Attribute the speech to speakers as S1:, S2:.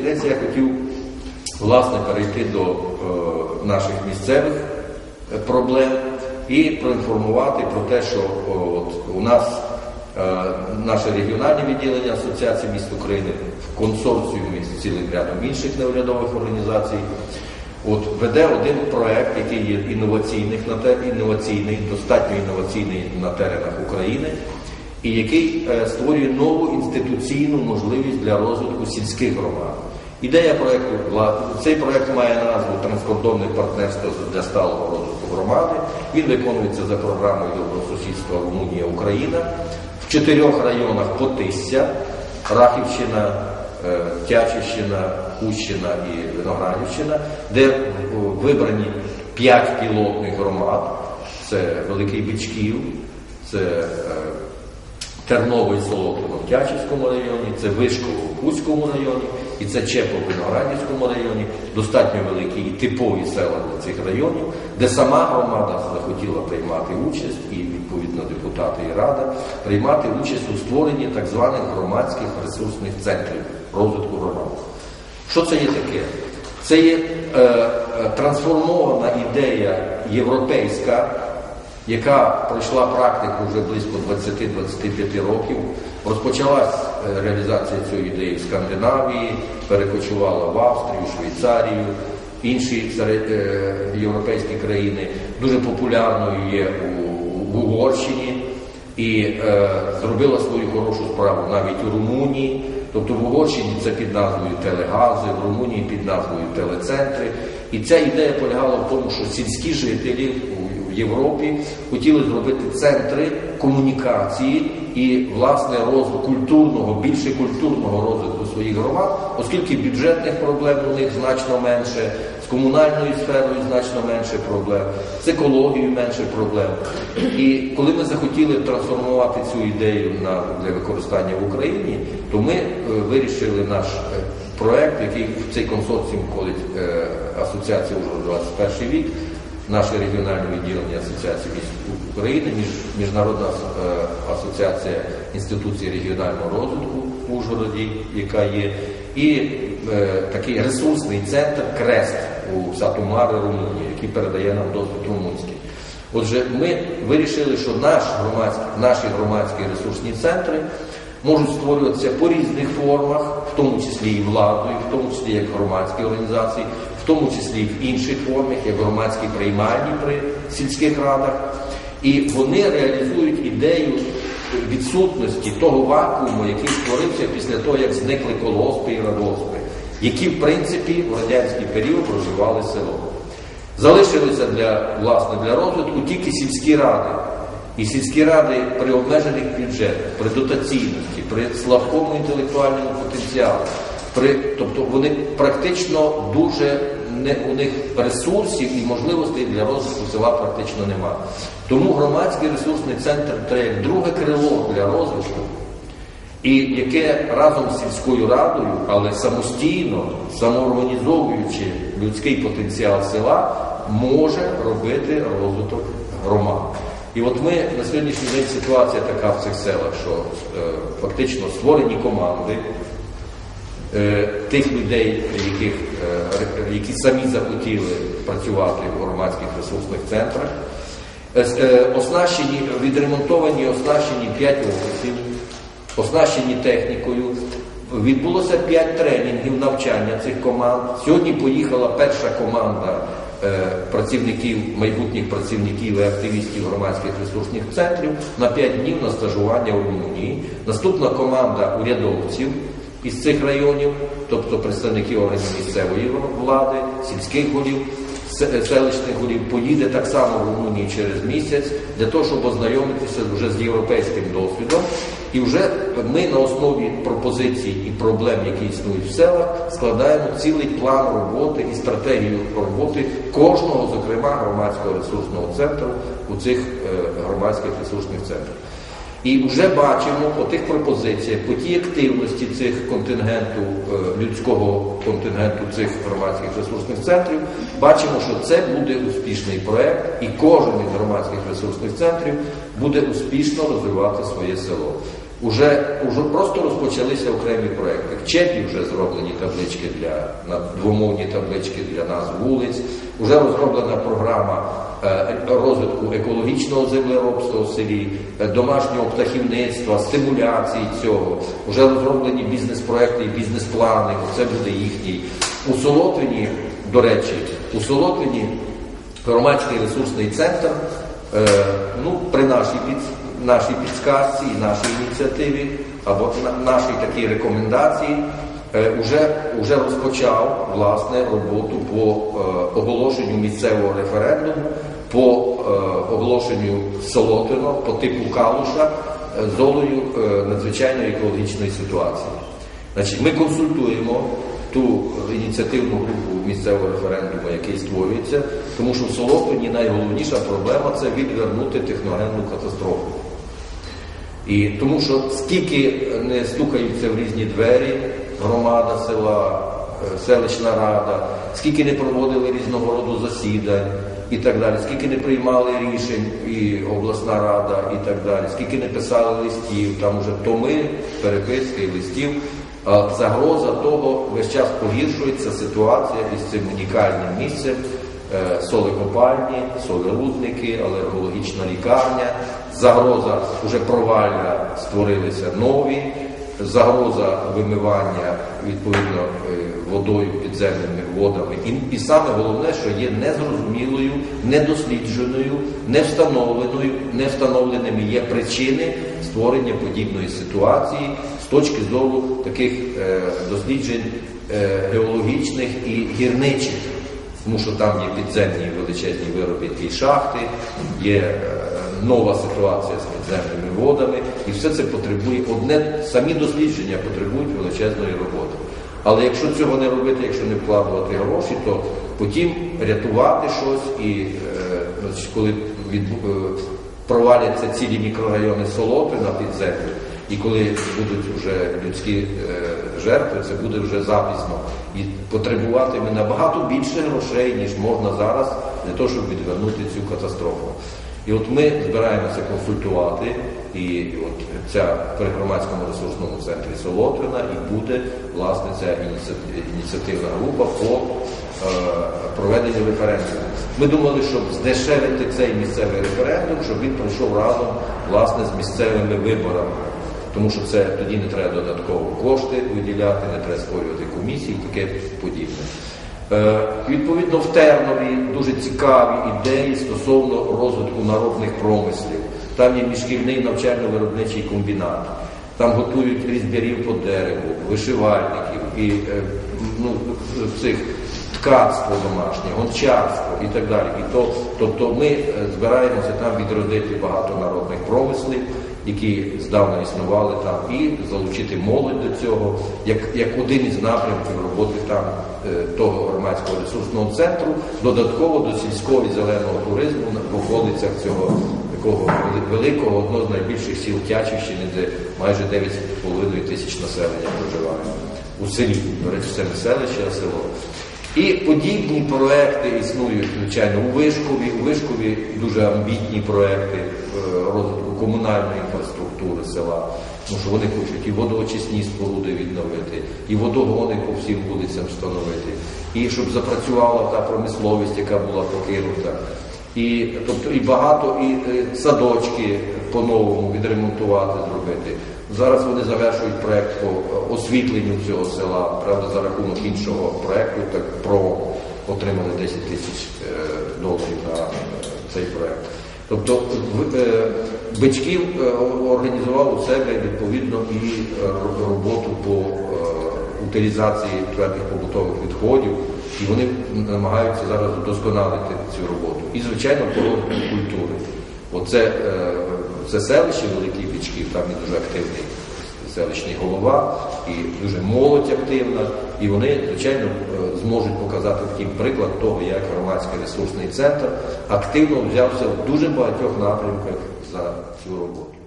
S1: Йдеться, я хотів власне перейти до е, наших місцевих е, проблем і проінформувати про те, що о, от, у нас е, наше регіональне відділення Асоціації міст України в консорціумі з цілим рядом інших неурядових організацій. От веде один проект, який є інноваційних на те- інноваційний, достатньо інноваційний на теренах України, і який е, створює нову інституційну можливість для розвитку сільських громад. Ідея проекту вла- цей проект має назву Транскордонне партнерство для сталого розвитку громади. Він виконується за програмою добросусідства Румунія Україна в чотирьох районах Потисся, Рахівщина, е, Тячівщина, Кущина і Виноградівщина, де вибрані п'ять пілотних громад. Це Великий Бичків, це е, Терново і Солотово в Тячівському районі, це Вишково в Кузькому районі і це Чепо в Виноградівському районі, достатньо великі і типові села для цих районів, де сама громада захотіла приймати участь, і відповідно депутати і рада приймати участь у створенні так званих громадських ресурсних центрів розвитку громад. Що це є таке? Це є е, е, трансформована ідея європейська, яка пройшла практику вже близько 20-25 років. Розпочалась е, реалізація цієї ідеї в Скандинавії, перекочувала в Австрію, Швейцарію, інші е, європейські країни. Дуже популярною є в Угорщині і е, зробила свою хорошу справу навіть у Румунії. Тобто в Угорщині це під назвою телегази, в Румунії під назвою телецентри. І ця ідея полягала в тому, що сільські жителі в Європі хотіли зробити центри комунікації і власне розвитку культурного, більше культурного розвитку своїх громад, оскільки бюджетних проблем у них значно менше, з комунальною сферою значно менше проблем, з екологією менше проблем. І коли ми захотіли трансформувати цю ідею на для використання в Україні, то ми е, вирішили наш е, проект, який в цей консорціум входить е, асоціація уже 21 вік, наше регіональне відділення Асоціації міст України, між, Міжнародна асоціація інституцій регіонального розвитку в Ужгороді, яка є, і е, такий ресурсний центр Крест у Сатумари, Румунії, який передає нам досвід румунський. Отже, ми вирішили, що наш громадський, наші громадські ресурсні центри можуть створюватися по різних формах, в тому числі і владою, в тому числі як громадські організації, в тому числі і в інших формах, як громадські приймальні при сільських радах. І вони реалізують ідею відсутності того вакууму, який створився після того, як зникли колоспи і радоспи, які, в принципі, в радянський період розвивали село. Залишилися для, власне, для розвитку тільки сільські ради. І сільські ради при обмежених бюджетах, при дотаційності, при слабкому інтелектуальному потенціалі, при, тобто вони практично дуже не, у них ресурсів і можливостей для розвитку села практично немає. Тому громадський ресурсний центр це як друге крило для розвитку, і яке разом з сільською радою, але самостійно, самоорганізовуючи людський потенціал села, може робити розвиток громад. І от ми на сьогоднішній день ситуація така в цих селах, що е, фактично створені команди е, тих людей, яких, е, які самі захотіли працювати в громадських ресурсних центрах. Е, е, Оснащені, відремонтовані, оснащені 5 офісів, оснащені технікою. Відбулося 5 тренінгів навчання цих команд. Сьогодні поїхала перша команда працівників, майбутніх працівників і активістів громадських ресурсних центрів на 5 днів на стажування у Румунії. Наступна команда урядовців із цих районів, тобто представників органів місцевої влади, сільських голів, селищних голів, поїде так само в Румунії через місяць для того, щоб ознайомитися вже з європейським досвідом. І вже ми на основі пропозицій і проблем, які існують в селах, складаємо цілий план роботи і стратегію роботи кожного, зокрема, громадського ресурсного центру у цих е, громадських ресурсних центрах. І вже бачимо по тих пропозиціях, по тій активності цих контингенту, е, людського контингенту цих громадських ресурсних центрів, бачимо, що це буде успішний проект, і кожен із громадських ресурсних центрів буде успішно розвивати своє село. Уже, уже просто розпочалися окремі проекти. В Чепі вже зроблені таблички для на двомовні таблички для назв вулиць. Вже розроблена програма е, розвитку екологічного землеробства в селі, е, домашнього птахівництва, стимуляції цього. Вже розроблені бізнес-проекти і бізнес-плани. Це буде їхній. У Солотвині, до речі, у Солотвині громадський ресурсний центр. Е, ну, при нашій під, нашій підсказці і нашій ініціативі або на, нашій такій рекомендації е, уже, уже розпочав власне роботу по е, оголошенню місцевого референдуму, по е, оголошенню Солотино, по типу Калуша е, зоною е, надзвичайної екологічної ситуації. Значить, ми консультуємо ту ініціативну групу місцевого референдуму, який створюється, тому що в Солотвині найголовніша проблема це відвернути техногенну катастрофу. І тому що скільки не стукаються в різні двері, громада села, е, селищна рада, скільки не проводили різного роду засідань і так далі, скільки не приймали рішень і обласна рада і так далі, скільки не писали листів, там уже томи, переписки листів. Загроза того весь час погіршується ситуація із цим унікальним місцем. Е, солекопальні, солерудники, алергологічна лікарня, загроза вже провалля створилися нові, загроза вимивання відповідно е, водою, підземними водами. І, і саме головне, що є незрозумілою, недослідженою, не встановленою, не встановленими є причини створення подібної ситуації з точки зору таких е, досліджень е, геологічних і гірничих тому що там є підземні величезні виробітки шахти, є е, нова ситуація з підземними водами, і все це потребує одне, самі дослідження потребують величезної роботи. Але якщо цього не робити, якщо не вкладувати гроші, то потім рятувати щось і е, коли від, е, проваляться цілі мікрорайони Солоти на підземлю, і коли будуть вже людські жертви, це буде вже запізно. І потребуватиме набагато більше грошей, ніж можна зараз, для того, щоб відвернути цю катастрофу. І от ми збираємося консультувати, і от ця при громадському ресурсному центрі Солотвина і буде власне ця ініціативна група по е, проведенню референдуму. Ми думали, щоб здешевити цей місцевий референдум, щоб він пройшов разом власне з місцевими виборами. Тому що це тоді не треба додатково кошти виділяти, не треба створювати комісії і таке подібне. Е, відповідно, в Тернові дуже цікаві ідеї стосовно розвитку народних промислів. Там є міжшкільний навчально-виробничий комбінат. Там готують різбярів по дереву, вишивальників і е, ну, цих ткацтво домашнє, гончарство і так далі. І то, тобто ми е, збираємося там відродити багато народних промислів, які здавна існували там, і залучити молодь до цього, як, як один із напрямків роботи там е, того громадського ресурсного центру, додатково до сільського зеленого туризму в околицях цього такого великого, одного з найбільших сіл Тячівщини, де майже 9,5 тисяч населення проживає у селі. До речі, це не селище, а село. І подібні проекти існують, звичайно, у Вишкові. У Вишкові дуже амбітні проекти е, розвитку комунальної інфраструктури села. Тому що вони хочуть і водоочисні споруди відновити, і водогони по всім вулицям встановити, і щоб запрацювала та промисловість, яка була покинута. І, тобто, і багато і е, садочки по-новому відремонтувати, зробити. Зараз вони завершують проект по е, освітленню цього села, правда, за рахунок іншого проекту, так про отримали 10 тисяч е, доларів на цей проект. Тобто в- е, організував у себе відповідно і е, роботу по е, утилізації твердих побутових відходів, і вони намагаються зараз вдосконалити цю роботу. І, звичайно, по культури. Оце це селище Великий Бичків, там він дуже активний селищний голова і дуже молодь активна, і вони, звичайно, зможуть показати такий приклад того, як громадський ресурсний центр активно взявся в дуже багатьох напрямках за цю роботу.